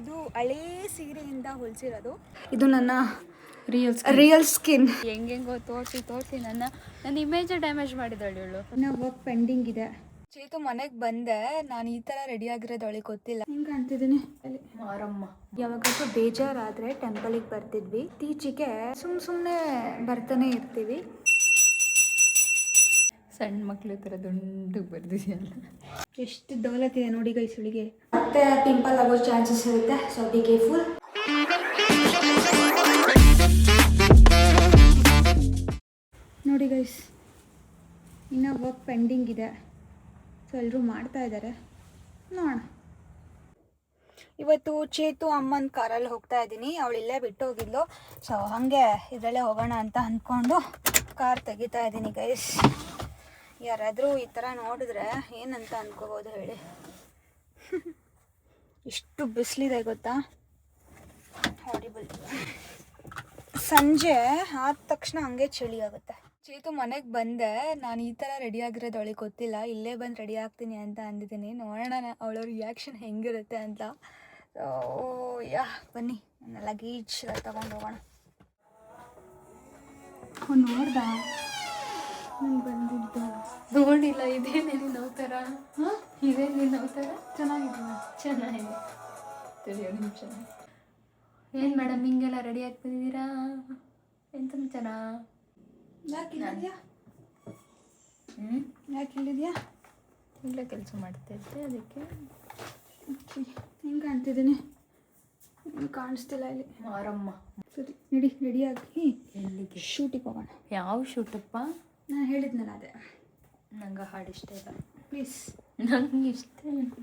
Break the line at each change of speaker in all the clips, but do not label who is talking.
ಇದು ಹಳೆ ಸೀರೆಯಿಂದ ಹೊಲಿಸಿರೋದು.
ಇದು ನನ್ನ
ರಿಯಲ್
ರಿಯಲ್ ಸ್ಕಿನ್
ಹೆಂಗೆಂಗೋ ತೋರಿಸಿ ತೋರಿಸಿ ನನ್ನ ನನ್ನ ಇಮೇಜ್ ಡ್ಯಾಮೇಜ್ ಮಾಡಿದಳು ಇವಳು.
ನನ್ನ ವರ್ಕ್ ಪೆಂಡಿಂಗ್ ಇದೆ.
ಚೇತು ಮನೆಗೆ ಬಂದೆ ನಾನು ಈ ಥರ ರೆಡಿ ಆಗಿರೋದು ಅವಳಿಗೆ ಗೊತ್ತಿಲ್ಲ.
ಹೆಂಗೆ ಕಾಣ್ತಿದ್ದೀನಿ.
ಮಾರಮ್ಮ.
ಯಾವಾಗಾದ್ರೂ ಬೇಜಾರಾದ್ರೆ ಟೆಂಪಲಿಗೆ ಬರ್ತಿದ್ವಿ. ಇತ್ತೀಚೆಗೆ ಸುಮ್ ಸುಮ್ಮನೆ ಬರ್ತಾನೆ ಇರ್ತೀವಿ.
ಸಣ್ಣ ಮಕ್ಳು ಥರ ದುಂಡು ಬರ್ದಿದೆಯಲ್ಲ.
ಎಷ್ಟು ದೌಲತ್ತಿದೆ ಇದೆ ನೋಡಿ ಗೈ ಸುಳಿಗೆ ಮತ್ತೆ ಪಿಂಪಲ್ ಆಗೋ ಚಾನ್ಸಸ್ ಇರುತ್ತೆ ಸೊ ಬಿ ಕೇರ್ಫುಲ್ ನೋಡಿ ಗೈಸ್ ಇನ್ನೂ ವರ್ಕ್ ಪೆಂಡಿಂಗ್ ಇದೆ. ಸೊ ಎಲ್ಲರೂ ಮಾಡ್ತಾ ಇದ್ದಾರೆ ನೋಡೋಣ.
ಇವತ್ತು ಚೇತು ಅಮ್ಮನ ಕಾರಲ್ಲಿ ಹೋಗ್ತಾ ಇದ್ದೀನಿ. ಅವಳು ಇಲ್ಲೇ ಬಿಟ್ಟು ಹೋಗಿದ್ಲು. ಸೊ ಹಾಗೆ ಇದರಲ್ಲೇ ಹೋಗೋಣ ಅಂತ ಅಂದ್ಕೊಂಡು ಕಾರ್ ತೆಗಿತಾ ಇದ್ದೀನಿ ಗೈಸ್. ಯಾರಾದರೂ ಈ ಥರ ನೋಡಿದ್ರೆ ಏನಂತ ಅನ್ಕೋಬೋದು ಹೇಳಿ. ಇಷ್ಟು ಬಿಸಿಲಿದೆ ಗೊತ್ತಾ? ಹಾರಿಬಲ್ ಸಂಜೆ ಆದ ತಕ್ಷಣ ಹಂಗೆ ಚಳಿ ಆಗುತ್ತೆ. ಚೇತು ಮನೆಗೆ ಬಂದೆ, ನಾನು ಈ ಥರ ರೆಡಿ ಆಗಿರೋದು ಅವಳಿಗೆ ಗೊತ್ತಿಲ್ಲ, ಇಲ್ಲೇ ಬಂದು ರೆಡಿ ಆಗ್ತೀನಿ ಅಂತ ಅಂದಿದ್ದೀನಿ. ನೋಡೋಣ ಅವಳ ರಿಯಾಕ್ಷನ್ ಹೆಂಗಿರುತ್ತೆ ಅಂತ. ಓ ಯಾ, ಬನ್ನಿ, ನನ್ನ ಲಗೇಜ್ ತಗೊಂಡು ಹೋಗೋಣ.
ನೋಡ್ದ? ನಾನು ಬಂದಿದ್ದು?
ನೋಡಿಲ್ಲ ಇದೇನೆ ನಿನ್ನ ಹಾಂ? ಇದೇ ನಿನ್ನ ಅವತಾರ?
ಚೆನ್ನಾಗಿದೆ.
ಚೆನ್ನಾಗಿದೆ ನಿಮಿಷ. ಏನು ಮೇಡಮ್ ಹಿಂಗೆಲ್ಲ ರೆಡಿ ಆಗ್ತಿದ್ದೀರಾ ಬಂದಿದ್ದೀರಾ? ಎಂತ ಸಮಾಚಾರ
ಯಾಕೆ ಇಲ್ಲಿದ್ಯಾ?
ಹ್ಞೂ
ಯಾಕೆ ಇಲ್ಲಿದ್ಯಾ?
ಇಲ್ಲೇ ಕೆಲಸ ಮಾಡ್ತಾ ಇದ್ದೆ ಅದಕ್ಕೆ.
ಹೆಂಗೆ ಕಾಣ್ತಿದ್ದೀನಿ? ಏನು ಕಾಣಿಸ್ತಿಲ್ಲ ಇಲ್ಲಿ.
ಮಾರಮ್ಮ.
ಸರಿ ನಡಿ ರೆಡಿಯಾಗಿ
ಎಲ್ಲಿಗೆ?
ಶೂಟಿಗೆ ಹೋಗೋಣ.
ಯಾವ ಶೂಟಪ್ಪ
ನಾನು ಹೇಳಿದ್ನಲ್ಲ ಅದೇ.
ನಂಗೆ ಹಾಡು ಇಷ್ಟ ಇಲ್ಲ.
ಪ್ಲೀಸ್
ನಂಗೆ ಇಷ್ಟ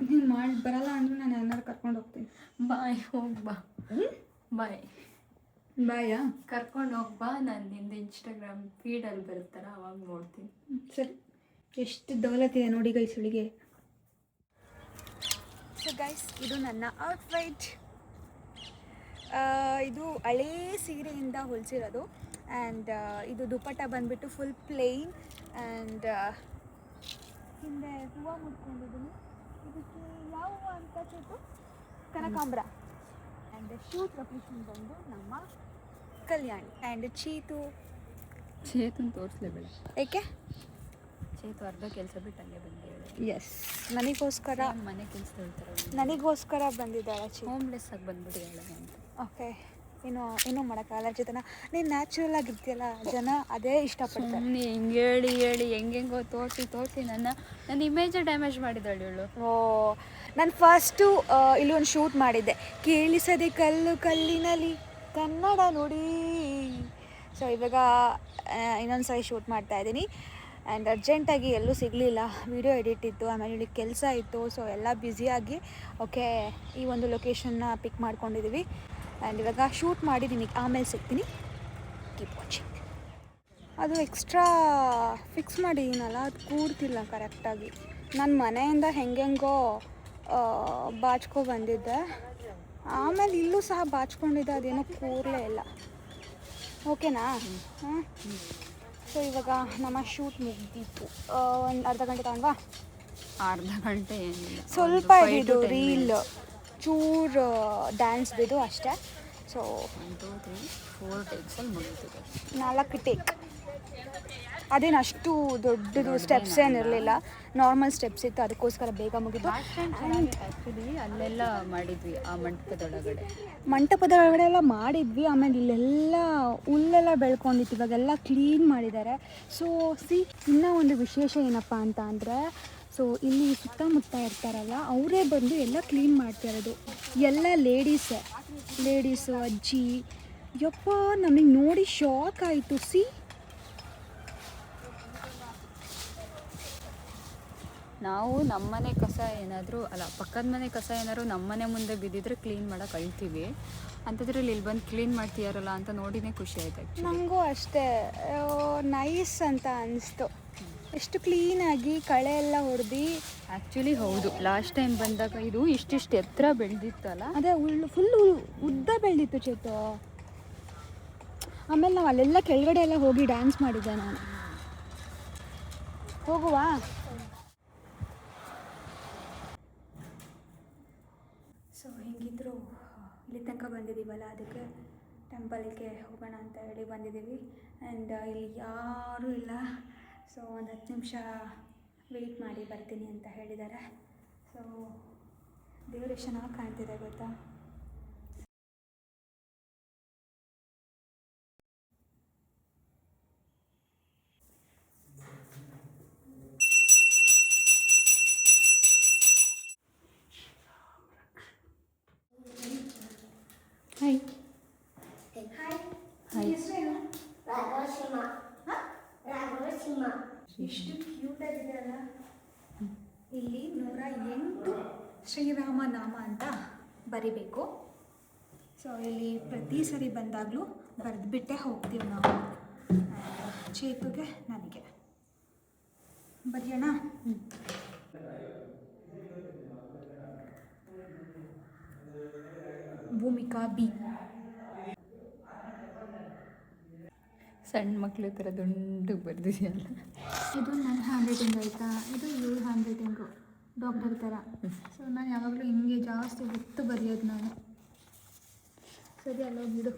ನೀನು ಮಾಡಿ ಬರಲ್ಲ ಅಂದ್ರೆ ನಾನು ಎಲ್ಲರೂ ಕರ್ಕೊಂಡು ಹೋಗ್ತೀನಿ.
ಬಾಯ್ ಹೋಗಿ ಬಾ. ಬಾಯ್.
ಬಾಯಾ?
ಕರ್ಕೊಂಡು ಹೋಗಿ ಬಾ ನಾನು ನಿಂದು ಇನ್ಸ್ಟಾಗ್ರಾಮ್ ಫೀಡಲ್ಲಿ ಬರುತ್ತಲ್ಲ ಅವಾಗ ನೋಡ್ತೀನಿ.
ಸರಿ. ಎಷ್ಟು ದೌಲತ್ ಇದೆ ನೋಡಿ ಗೈಸ್ ಸುಳಿಗೆ
ಸೊ ಗೈಸ್ ಇದು ನನ್ನ ಔಟ್ಫೈಟ್ ಇದು ಹಳೇ ಸೀರೆಯಿಂದ ಹೊಲಿಸಿರೋದು. ಆ್ಯಂಡ್ ಇದು ದುಪ್ಪಟ್ಟ ಬಂದುಬಿಟ್ಟು ಫುಲ್ ಪ್ಲೇನ್ ಆ್ಯಂಡ್ ಹಿಂದೆ ಹೂವು ಮುಟ್ಕೊಂಡಿದ್ದೀನಿ. ಇದಕ್ಕೆ ಯಾವ ಹೂವು ಅಂತ ಚೇತು ಕನಕಾಂಬ್ರ. ಆ್ಯಂಡ್ ಶೂಟ್ ಲೊಕೇಶನ್ ಬಂದು ನಮ್ಮ ಕಲ್ಯಾಣಿ. ಆ್ಯಂಡ್ ಚೀತು.
ಚೇತನ್ ತೋರಿಸ್ಲೇಬೇಡ.
ಏಕೆ?
ಚೇತು ಅರ್ಧ ಕೆಲಸ ಬಿಟ್ಟು ಹಂಗೆ ಬಂದಿದ್ದಾಳೆ
ಎಸ್ ನನಗೋಸ್ಕರ
ಮನೆ ಕೆಲಸ ಹೇಳ್ತಾರೆ
ನನಗೋಸ್ಕರ ಬಂದಿದ್ದಾಳೆ ಚೀತು.
ಹೋಮ್ಲೆಸ್ ಆಗಿ ಬಂದ್ಬಿಟ್ಟಿದ್ದಾಳೆ ಅಂತ.
ಓಕೆ ಏನು ಏನೋ ಮಾಡೋಕ್ಕಾಗಲ್ಲ ಜೊತೆನ ನೀನು ನ್ಯಾಚುರಲ್ ಆಗಿರ್ತೀಯಲ್ಲ ಜನ ಅದೇ ಇಷ್ಟಪಡ್ತಾರೆ.
ಸುಮ್ಮನೆ ಹಿಂಗೆ ಹೇಳಿ ಹೇಳಿ ಹೆಂಗೆಂಗೋ ತೋರಿಸಿ ತೋರಿಸಿ ನನ್ನ ನನ್ನ ಇಮೇಜ್ ಡ್ಯಾಮೇಜ್ ಮಾಡಿದಳು ಇವಳು.
ಓ ನಾನು ಫಸ್ಟು ಇಲ್ಲಿ ಒಂದು ಶೂಟ್ ಮಾಡಿದ್ದೆ. ಕೇಳಿಸದೆ ಕಲ್ಲು ಕಲ್ಲಿನಲ್ಲಿ ಕನ್ನಡ ನೋಡಿ. ಸೊ ಇವಾಗ ಇನ್ನೊಂದು ಸಾರಿ ಶೂಟ್ ಮಾಡ್ತಾ ಇದ್ದೀನಿ. ಆ್ಯಂಡ್ ಅರ್ಜೆಂಟಾಗಿ ಎಲ್ಲೂ ಸಿಗಲಿಲ್ಲ. ವಿಡಿಯೋ ಎಡಿಟ್ ಇತ್ತು ಆಮೇಲೆ ಇಲ್ಲಿ ಕೆಲಸ ಇತ್ತು. ಸೊ ಎಲ್ಲ ಬ್ಯುಸಿಯಾಗಿ ಓಕೆ ಈ ಒಂದು ಲೊಕೇಶನ್ನ ಪಿಕ್ ಮಾಡ್ಕೊಂಡಿದ್ದೀವಿ ಆ್ಯಂಡ್ ಇವಾಗ ಶೂಟ್ ಮಾಡಿದ್ದೀನಿ. ಆಮೇಲೆ ಸಿಗ್ತೀನಿ. ಕೀಪ್ ವಾಚಿಂಗ್ ಅದು ಎಕ್ಸ್ಟ್ರಾ ಫಿಕ್ಸ್ ಮಾಡಿದ್ದೀನಲ್ಲ ಅದು ಕೂರ್ತಿಲ್ಲ ಕರೆಕ್ಟಾಗಿ ನಾನು ಮನೆಯಿಂದ ಹೆಂಗೆಂಗೋ ಬಾಚ್ಕೊ ಬಂದಿದ್ದೆ. ಆಮೇಲೆ ಇಲ್ಲೂ ಸಹ ಬಾಚ್ಕೊಂಡಿದ್ದೆ ಅದೇನೋ ಕೂರಲೇ ಇಲ್ಲ. ಓಕೆನಾ ಹಾಂ? ಸೊ ಇವಾಗ ನಮ್ಮ ಶೂಟ್ ಮುಗ್ದಿತ್ತು. ಒಂದು ಅರ್ಧ ಗಂಟೆ ತಗೊಂಡ್ವಾ?
ಅರ್ಧ ಗಂಟೆ
ಸ್ವಲ್ಪ ಇದು ರೀಲ್ ಚೂರು ಡ್ಯಾನ್ಸ್ ಬಿದು ಅಷ್ಟೇ. So
one two three four ಮುಗೀತದೆ
ನಾಲ್ಕು ಟೇಕ್ ಅದೇನು ಅಷ್ಟು ದೊಡ್ಡದು ಸ್ಟೆಪ್ಸ್ ಏನಿರಲಿಲ್ಲ ನಾರ್ಮಲ್ ಸ್ಟೆಪ್ಸ್ ಇತ್ತು ಅದಕ್ಕೋಸ್ಕರ ಬೇಗ ಮುಗಿದು.
ಆ್ಯಕ್ಚುಲಿ ಅಲ್ಲೆಲ್ಲ ಮಾಡಿದ್ವಿ ಆ ಮಂಟಪದೊಳಗಡೆ.
ಮಂಟಪದೊಳಗಡೆ ಎಲ್ಲ ಮಾಡಿದ್ವಿ ಆಮೇಲೆ ಇಲ್ಲೆಲ್ಲ ಹುಲ್ಲೆಲ್ಲ ಬೆಳ್ಕೊಂಡಿತ್ತು ಇವಾಗೆಲ್ಲ ಕ್ಲೀನ್ ಮಾಡಿದ್ದಾರೆ. ಸೊ ಸಿ ಇನ್ನೂ ಒಂದು ವಿಶೇಷ ಏನಪ್ಪ ಅಂತ ಅಂದರೆ ಸೊ ಇಲ್ಲಿ ಸುತ್ತಮುತ್ತ ಇರ್ತಾರಲ್ಲ ಅವರೇ ಬಂದು ಎಲ್ಲ ಕ್ಲೀನ್ ಮಾಡ್ತಾ ಇರೋದು. ಎಲ್ಲ ಲೇಡೀಸೇ ಲೇಡೀಸು ಅಜ್ಜಿ. ಯಪ್ಪ ನಮಗೆ ನೋಡಿ ಶಾಕ್ ಆಯಿತು. ಸಿ
ನಾವು ನಮ್ಮನೆ ಕಸ ಏನಾದರೂ ಅಲ್ಲ ಪಕ್ಕದ ಮನೆ ಕಸ ಏನಾದ್ರು ನಮ್ಮನೆ ಮುಂದೆ ಬಿದ್ದಿದ್ರೆ ಕ್ಲೀನ್ ಮಾಡೋಕೆ ಅಳ್ತೀವಿ. ಅಂಥದ್ರಲ್ಲಿ ಇಲ್ಲಿ ಬಂದು ಕ್ಲೀನ್ ಮಾಡ್ತೀಯಾರಲ್ಲ ಅಂತ ನೋಡಿನೇ ಖುಷಿ ಆಯ್ತು ನಮಗೂ
ನನಗೂ ಅಷ್ಟೇ. ನೈಸ್ ಅಂತ ಅನಿಸ್ತು. ಎಷ್ಟು ಕ್ಲೀನಾಗಿ ಕಳೆ ಎಲ್ಲ ಹೊಡೆದು?
ಆ್ಯಕ್ಚುಲಿ ಹೌದು. ಲಾಸ್ಟ್ ಟೈಮ್ ಬಂದಾಗ ಇದು ಇಷ್ಟಿಷ್ಟು ಎತ್ತರ ಬೆಳೆದಿತ್ತಲ್ಲ?
ಅದೇ ಉಳ್ಳು ಫುಲ್ ಉದ್ದ ಬೆಳೆದಿತ್ತು ಚೇತು. ಆಮೇಲೆ ನಾವು ಅಲ್ಲೆಲ್ಲ ಕೆಳಗಡೆ ಎಲ್ಲ ಹೋಗಿ ಡ್ಯಾನ್ಸ್ ಮಾಡಿದ್ದೆ ನಾನು. ಹೋಗುವಾ? ಸೊ ಹಿಂಗಿದ್ರು ಇಲ್ಲಿ ತನಕ ಬಂದಿದ್ದೀವಲ್ಲ? ಅದಕ್ಕೆ ಟೆಂಪಲ್ಗೆ ಹೋಗೋಣ ಅಂತ ಹೇಳಿ ಬಂದಿದ್ದೀವಿ. ಆ್ಯಂಡ್ ಇಲ್ಲಿ ಯಾರೂ ಇಲ್ಲ. ಸೊ ಒಂದು ಹತ್ತು ನಿಮಿಷ ವೆಯ್ಟ್ ಮಾಡಿ ಬರ್ತೀನಿ ಅಂತ ಹೇಳಿದ್ದಾರೆ ಸೊ ದೇವ್ರು ಎಷ್ಟು ಚೆನ್ನಾಗಿ ಕಾಣ್ತಿದೆ ಗೊತ್ತಾ? ಹಾಯ್ ಎಷ್ಟು ಕ್ಯೂಟ್ ಆಗಿದೆ ಅಲ್ಲ? ಇಲ್ಲಿ ನೂರ ಎಂಟು ಶ್ರೀರಾಮ ನಾಮ ಅಂತ ಬರಿಬೇಕು. ಸೊ ಇಲ್ಲಿ ಪ್ರತಿ ಸರಿ ಬಂದಾಗಲೂ ಬರೆದ್ಬಿಟ್ಟೆ ಹೋಗ್ತೀವಿ ನಾವು. ಚೇತುಗೆ ನನಗೆ. ಬರೆಯೋಣ? ಭೂಮಿಕಾ ಬಿ.
ಸಣ್ಣ ಮಕ್ಕಳ ಥರ ದುಂಡು ಬರ್ದಿದೆಯಲ್ಲ.
ಇದು ನನ್ನ ಹ್ಯಾಂಡ್ ರೈಟಿಂಗ್ ಆಯಿತಾ? ಇದು ಇವ್ರ ಹ್ಯಾಂಡ್ ರೈಟಿಂಗು ಡಾಕ್ಟರ್ ಥರ ಸೊ ನಾನು ಯಾವಾಗಲೂ ಹಿಂಗೆ ಜಾಸ್ತಿ ಹೊತ್ತು ಬರೆಯೋದು ನಾನು. ಸರಿ ಅಲ್ಲ ಬಿಡು.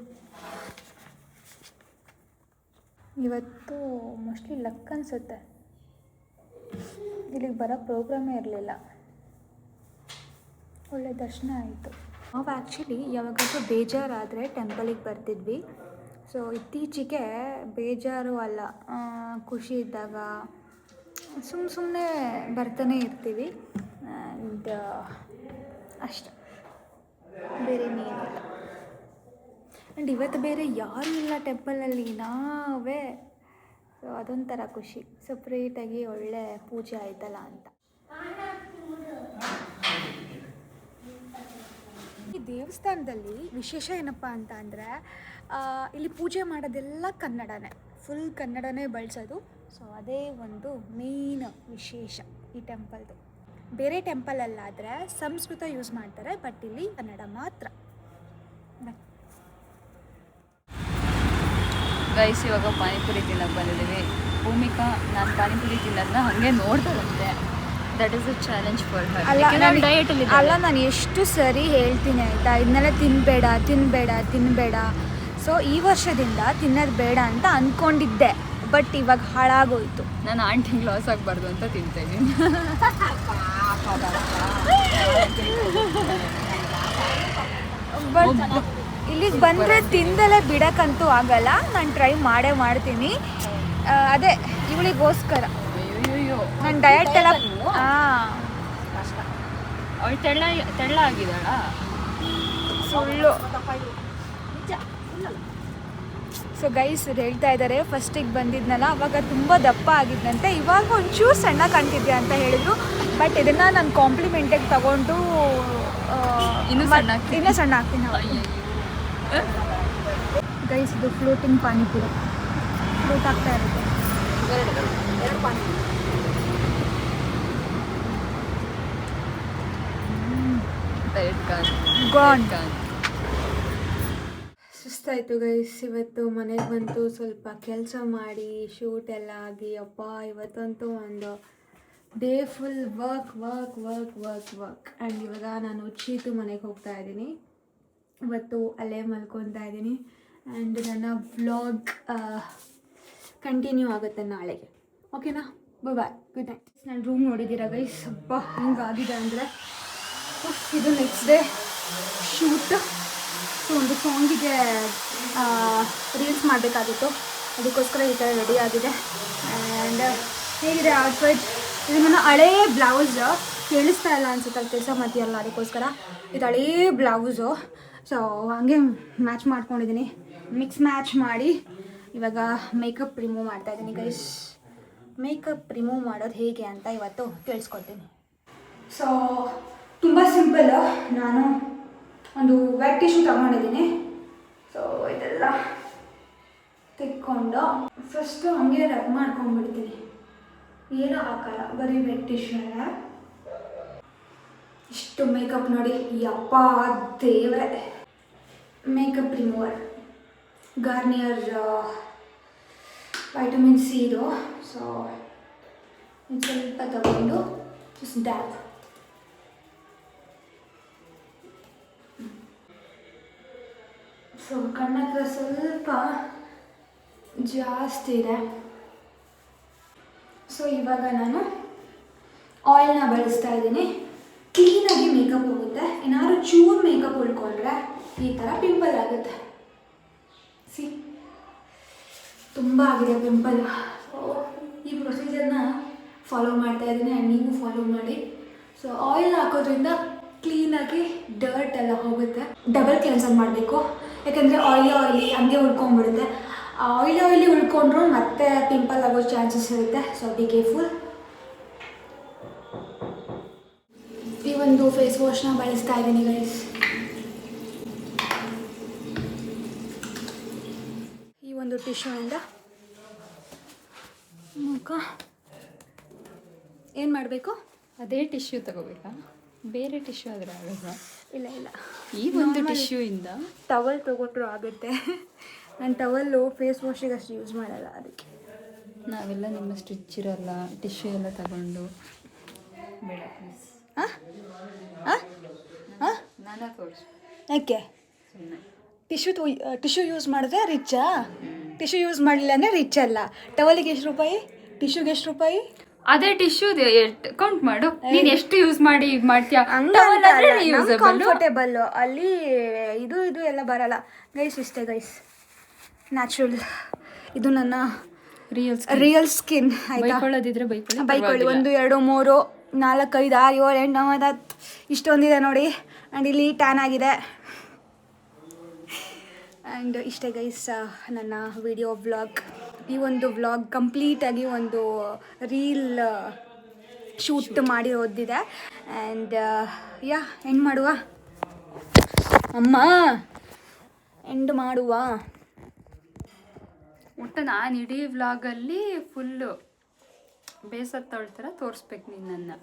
ಇವತ್ತು ಮೋಸ್ಟ್ಲಿ ಲಕ್ ಅನಿಸುತ್ತೆ. ಇಲ್ಲಿಗೆ ಬರೋ ಪ್ರೋಗ್ರಾಮೇ ಇರಲಿಲ್ಲ. ಒಳ್ಳೆ ದರ್ಶನ ಆಯಿತು. ನಾವು ಆ್ಯಕ್ಚುಲಿ ಯಾವಾಗಾದ್ರೂ ಬೇಜಾರಾದರೆ ಟೆಂಪಲಿಗೆ ಬರ್ತಿದ್ವಿ. ಸೊ ಇತ್ತೀಚೆಗೆ ಬೇಜಾರು ಅಲ್ಲ ಖುಷಿ ಇದ್ದಾಗ ಸುಮ್ಮ ಸುಮ್ಮನೆ ಬರ್ತಾನೆ ಇರ್ತೀವಿ. ಆ್ಯಂಡ್ ಅಷ್ಟೆ. ಬೇರೆ ಇನ್ನೇನಿಲ್ಲ. ಆ್ಯಂಡ್ ಇವತ್ತು ಬೇರೆ ಯಾರೂ ಇಲ್ಲ ಟೆಂಪಲಲ್ಲಿ ನಾವೇ, ಸೊ ಅದೊಂಥರ ಖುಷಿ. ಸಪ್ರೇಟಾಗಿ ಒಳ್ಳೆ ಪೂಜೆ ಆಯ್ತಲ್ಲ ಅಂತ. ದೇವಸ್ಥಾನದಲ್ಲಿ ವಿಶೇಷ ಏನಪ್ಪ ಅಂತ ಅಂದರೆ ಇಲ್ಲಿ ಪೂಜೆ ಮಾಡೋದೆಲ್ಲ ಕನ್ನಡನೇ. ಫುಲ್ ಕನ್ನಡನೇ ಬಳಸೋದು. ಸೊ ಅದೇ ಒಂದು ಮೇನ್ ವಿಶೇಷ ಈ ಟೆಂಪಲ್ದು ಬೇರೆ ಟೆಂಪಲಲ್ಲಾದರೆ ಸಂಸ್ಕೃತ ಯೂಸ್ ಮಾಡ್ತಾರೆ ಬಟ್ ಇಲ್ಲಿ ಕನ್ನಡ ಮಾತ್ರ.
ಗೈಸ್ ಇವಾಗ ಪಾನಿಪುರಿ ತಿನ್ನಕ್ಕೆ ಬಂದಿದ್ದೀವಿ. ಭೂಮಿಕಾ, ನಾನು ಪಾನಿಪುರಿ ತಿನ್ನೋದನ್ನ ಹಾಗೆ ನೋಡ್ತಾರಂತೆ that is a challenge for
ಅಲ್ಲ
ಹರ್
ನಾನು-
ಡಯಟಲ್ಲಿ
ಅಲ್ಲ ನಾನು ಎಷ್ಟು ಸರಿ ಹೇಳ್ತೀನಿ ಆಯಿತಾ? ಇದನ್ನೆಲ್ಲ ತಿನ್ನಬೇಡ ತಿನ್ನಬೇಡ ತಿನ್ನಬೇಡ ಸೊ ಈ ವರ್ಷದಿಂದ ತಿನ್ನೋದು ಬೇಡ ಅಂತ ಅಂದ್ಕೊಂಡಿದ್ದೆ ಬಟ್ ಇವಾಗ ಹಾಳಾಗೋಯ್ತು.
ನಾನು ಆಂಟಿಗೆ ಲಾಸ್ ಆಗಬಾರ್ದು ಅಂತ ತಿಂತಾ ಇದ್ದೀನಿ.
ಬಟ್ ಇಲ್ಲಿಗೆ ಬಂದರೆ ತಿಂದಲೇ ಬಿಡಕ್ಕಂತೂ ಆಗಲ್ಲ. ನಾನು ಟ್ರೈ ಮಾಡೇ ಮಾಡ್ತೀನಿ. ಅದೇ ಇವಳಿಗೋಸ್ಕರ. ನನ್ನ ಡಯಟ್ ಎಲ್ಲ ಹಾಂ
ಅವಳು ತೆಳ್ಳ ತೆಳ್ಳ ಆಗಿದ್ದಾಳ?
ಸುಳ್ಳು. ಸೊ ಗೈಸ್ ಹೇಳ್ತಾ ಇದ್ದಾರೆ ಫಸ್ಟಿಗೆ ಬಂದಿದ್ನಲ್ಲ ಅವಾಗ ತುಂಬ ದಪ್ಪ ಆಗಿದ್ದಂತೆ ಇವಾಗ ಒಂಚೂರು ಸಣ್ಣ ಕಾಣ್ತಿದ್ಯಾ ಅಂತ ಹೇಳಿದ್ರು. ಬಟ್ ಇದನ್ನು ನಾನು ಕಾಂಪ್ಲಿಮೆಂಟಿಗೆ ತಗೊಂಡು
ಇನ್ನೂ ಸಣ್ಣ ಆಗ್ತೀನಿ.
ಇನ್ನೂ ಸಣ್ಣ ಆಗ್ತೀನಿ ಗೈಸ್ ಇದು ಫ್ಲೋಟಿಂಗ್ ಪಾನಿಪುರಿ. ಫ್ಲೋಟ್ ಆಗ್ತಾ ಇರುತ್ತೆ.
ಡಯಟ್ ಗನ್
ಗಾನ್
ಕಾನ್
ಸುಸ್ತಾಯಿತು ಗೈಸ್ ಇವತ್ತು ಮನೆಗೆ ಬಂತು ಸ್ವಲ್ಪ ಕೆಲಸ ಮಾಡಿ ಶೂಟ್ ಎಲ್ಲ ಆಗಿ ಅಪ್ಪ ಇವತ್ತಂತೂ ಒಂದು day full work work work work work and ಇವಾಗ ನಾನು ಚೀತು ಮನೆಗೆ ಹೋಗ್ತಾ ಇದ್ದೀನಿ. ಇವತ್ತು ಅಲ್ಲೇ ಮಲ್ಕೊತಾ ಇದ್ದೀನಿ. ಆ್ಯಂಡ್ ನನ್ನ ವ್ಲಾಗ್ ಕಂಟಿನ್ಯೂ ಆಗುತ್ತೆ ನಾಳೆಗೆ. ಓಕೆನಾ ಬಾಯ್ ಗುಡ್ ನೈಟ್ ನಾನು ರೂಮ್ ನೋಡಿದ್ದೀರಾ ಗೈಸ್ ಅಪ್ಪ ಹಿಂಗಾಗಿದೆ ಅಂದರೆ ಇದು ನೆಕ್ಸ್ಟ್ ಡೇ ಶೂಟ್ ಸೊ ಒಂದು ಸಾಂಗಿಗೆ ರೀಲ್ಸ್ ಮಾಡಬೇಕಾಗಿತ್ತು. ಅದಕ್ಕೋಸ್ಕರ ಈ ಥರ ರೆಡಿ ಆಗಿದೆ. ಆ್ಯಂಡ್ ಹೇಗಿದೆ ಔಟ್ಫಿಟ್ ಇದು ನನ್ನ ಹಳೇ ಬ್ಲೌಸ್ ಕೇಳಿಸ್ತಾ ಇಲ್ಲ ಅನ್ಸುತ್ತೆ ಕೆಲಸ ಮಾಡ್ತೀಯಲ್ಲ ಅದಕ್ಕೋಸ್ಕರ. ಇದು ಹಳೇ ಬ್ಲೌಸು ಸೊ ಹಂಗೆ ಮ್ಯಾಚ್ ಮಾಡ್ಕೊಂಡಿದ್ದೀನಿ ಮಿಕ್ಸ್ ಮ್ಯಾಚ್ ಮಾಡಿ ಇವಾಗ ಮೇಕಪ್ ರಿಮೂವ್ ಮಾಡ್ತಾ ಇದ್ದೀನಿ ಗೈಸ್ ಮೇಕಪ್ ರಿಮೂವ್ ಮಾಡೋದು ಹೇಗೆ ಅಂತ ಇವತ್ತು ತಿಳಿಸ್ಕೊಡ್ತೀನಿ. ಸೊ ತುಂಬ ಸಿಂಪಲ್ ನಾನು ಒಂದು ವೆಟ್ ಟಿಶ್ಯೂ ತಗೊಂಡಿದ್ದೀನಿ. ಸೊ ಇದೆಲ್ಲ ತೆಕ್ಕೊಂಡು ಫಸ್ಟು ಹಂಗೆ ರಬ್ ಮಾಡ್ಕೊಂಡ್ಬಿಡ್ತೀನಿ. ಏನೂ ಹಾಕಲ್ಲ, ಬರೀ ವೆಟ್ ಟಿಶ್ಯೂ ಇಷ್ಟು ಮೇಕಪ್ ನೋಡಿ, ಯಪ್ಪ ದೇವ್ರೆ. Makeup remover Garnier vitamin C ಇದು. ಸೊ ಸ್ವಲ್ಪ ತಗೊಂಡು ಜಸ್ಟ್ ಸೊ ಕಣ್ಣತ್ರ ಸ್ವಲ್ಪ ಜಾಸ್ತಿ ಇದೆ. ಸೊ ಇವಾಗ ನಾನು ಆಯಿಲ್ನ ಬಳಸ್ತಾ ಇದ್ದೀನಿ. ಕ್ಲೀನಾಗಿ ಮೇಕಪ್ ಹೋಗುತ್ತೆ. ಏನಾದ್ರು ಚೂರು ಮೇಕಪ್ ಉಳ್ಕೊಂಡ್ರೆ ಈ ಥರ ಪಿಂಪಲ್ ಆಗುತ್ತೆ. ಸಿ ತುಂಬ ಆಗಿದೆ ಪಿಂಪಲ್ ಈ ಪ್ರೊಸೀಜರ್ನ ಫಾಲೋ ಮಾಡ್ತಾ ಇದ್ದೀನಿ. ಆ್ಯಂಡ್ ನೀವು ಫಾಲೋ ಮಾಡಿ. ಸೊ ಆಯಿಲ್ ಹಾಕೋದ್ರಿಂದ ಕ್ಲೀನಾಗಿ ಡರ್ಟ್ ಎಲ್ಲ ಹೋಗುತ್ತೆ. ಡಬಲ್ ಕ್ಲೆನ್ಸರ್ ಮಾಡಬೇಕು. ಯಾಕಂದರೆ ಆಯಿಲಿ ಆಯಿಲಿ ಹಂಗೆ ಉಳ್ಕೊಂಡ್ಬಿಡುತ್ತೆ. ಆಯಿಲಿ ಆಯಿಲಿ ಉಳ್ಕೊಂಡ್ರು ಮತ್ತೆ ಪಿಂಪಲ್ ಆಗೋ ಚಾನ್ಸಸ್ ಇರುತ್ತೆ ಸೊ ಬಿ ಕೇರ್ಫುಲ್ ಈ ಒಂದು ಫೇಸ್ ವಾಶ್ನ ಬಳಸ್ತಾ ಇದ್ದೀನಿ ಗೈಸ್ ಈ ಒಂದು ಟಿಶ್ಯೂಯಿಂದ ಮುಖ. ಏನು ಮಾಡಬೇಕು?
ಅದೇ ಟಿಶ್ಯೂ ತಗೋಬೇಕಾ? ಬೇರೆ ಟಿಶ್ಯೂ ಆದರೆ ಆಗಲ್ಲ
ಇಲ್ಲ ಇಲ್ಲ.
ಈ ಒಂದು ಟಿಶ್ಯೂ ಇಂದ?
ಟವಲ್ ತೊಗೊಂಡ್ರು ಆಗುತ್ತೆ. ನಾನು ಟವಲ್ಲು ಫೇಸ್ ವಾಶಿಗೆ ಅಷ್ಟು ಯೂಸ್ ಮಾಡಲ್ಲ ಅದಕ್ಕೆ.
ನಾವೆಲ್ಲ ನಿಮ್ಮ ಸ್ಟಿಚ್ ಇರಲ್ಲ ಟಿಶ್ಯೂ ಎಲ್ಲ ತಗೊಂಡು. ಬೇಡ ಪ್ಲೀಸ್
ಹಾಂ ಹಾಂ ಹಾಂ
ನಾನೇ ತೋರಿಸು.
ಯಾಕೆ? ಟಿಶ್ಯೂ ಟಿಶ್ಯೂ ಯೂಸ್ ಮಾಡಿದ್ರೆ ರಿಚ್ಚಾ ಟಿಶ್ಯೂ ಯೂಸ್ ಮಾಡಲಿಲ್ಲ ಅಂದರೆ ರಿಚ್ ಅಲ್ಲ. ಟವಲಿಗೆ ಎಷ್ಟು ರೂಪಾಯಿ? ಟಿಶ್ಯೂಗೆ ಎಷ್ಟು ರೂಪಾಯಿ?
ಅದೇ ಟಿಶ್ಯೂ ಕೌಂಟ್ ಮಾಡು. ನೀನ್ ಎಷ್ಟು ಯೂಸ್ ಮಾಡಿ ಇದು ಮಾಡ್ತೀಯಾ.
ಕಂಫರ್ಟೇಬಲ್ ಅಲ್ಲಿ ಇದು ಇದು ಎಲ್ಲ ಬರಲ್ಲ. ಗೈಸ್ ಇಷ್ಟೇ ಗೈಸ್ ನ್ಯಾಚುರಲ್ ಇದು ನನ್ನ
ರಿಯಲ್.
ರಿಯಲ್ ಸ್ಕಿನ್
ಬೈಕೊಳ್ಳೋದಿದ್ರೆ ಬೈಕೊಳ್ಳಿ.
ಬೈಕೊಳ್ಳಿ. ಒಂದು ಎರಡು ಮೂರು ನಾಲ್ಕು ಐದು ಆರು ಏಳು ಎಂಟು ಒಂಬತ್ತು ಹತ್ತು ಇಷ್ಟೊಂದಿದೆ ನೋಡಿ. ಆ್ಯಂಡ್ ಇಲ್ಲಿ ಟ್ಯಾನ್ ಆಗಿದೆ. ಆ್ಯಂಡ್ ಇಷ್ಟೇ ಗೈಸ್ ನನ್ನ ವಿಡಿಯೋ ವ್ಲಾಗ್ ಈ ಒಂದು ವ್ಲಾಗ್ ಕಂಪ್ಲೀಟಾಗಿ ಒಂದು ರೀಲ್ ಶೂಟ್ ಮಾಡಿರೋದಿದೆ ಆ್ಯಂಡ್ ಯಾ ಎಂಡ್ ಮಾಡುವ? ಅಮ್ಮ ಎಂಡ್ ಮಾಡುವ?
ಒಟ್ಟು ನಾನು ಇಡೀ ವ್ಲಾಗಲ್ಲಿ ಫುಲ್ಲು ಬೇಸತ್ತವಳ ಥರ ತೋರಿಸ್ಬೇಕು ನಿನ್ನನ್ನು.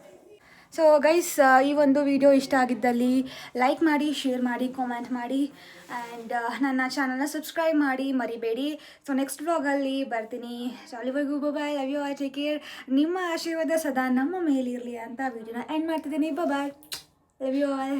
ಸೊ ಗೈಸ್ ಈ ಒಂದು ವಿಡಿಯೋ ಇಷ್ಟ ಆಗಿದ್ದಲ್ಲಿ ಲೈಕ್ ಮಾಡಿ ಶೇರ್ ಮಾಡಿ ಕಾಮೆಂಟ್ ಮಾಡಿ ಆ್ಯಂಡ್ ನನ್ನ ಚಾನಲ್ನ ಸಬ್ಸ್ಕ್ರೈಬ್ ಮಾಡಿ ಮರಿಬೇಡಿ. ಸೊ ನೆಕ್ಸ್ಟ್ ವ್ಲಾಗಲ್ಲಿ ಬರ್ತೀನಿ. ಸೊ ಅಲ್ಲಿವರೆಗೂ bye love you or take care ನಿಮ್ಮ ಆಶೀರ್ವಾದ ಸದಾ ನಮ್ಮ ಮೇಲಿರಲಿ ಅಂತ ವಿಡಿಯೋನ ಎಂಡ್ ಮಾಡ್ತಿದ್ದೀನಿ. ಬಾಯ್ ಲವ್ ಯು ಆಲ್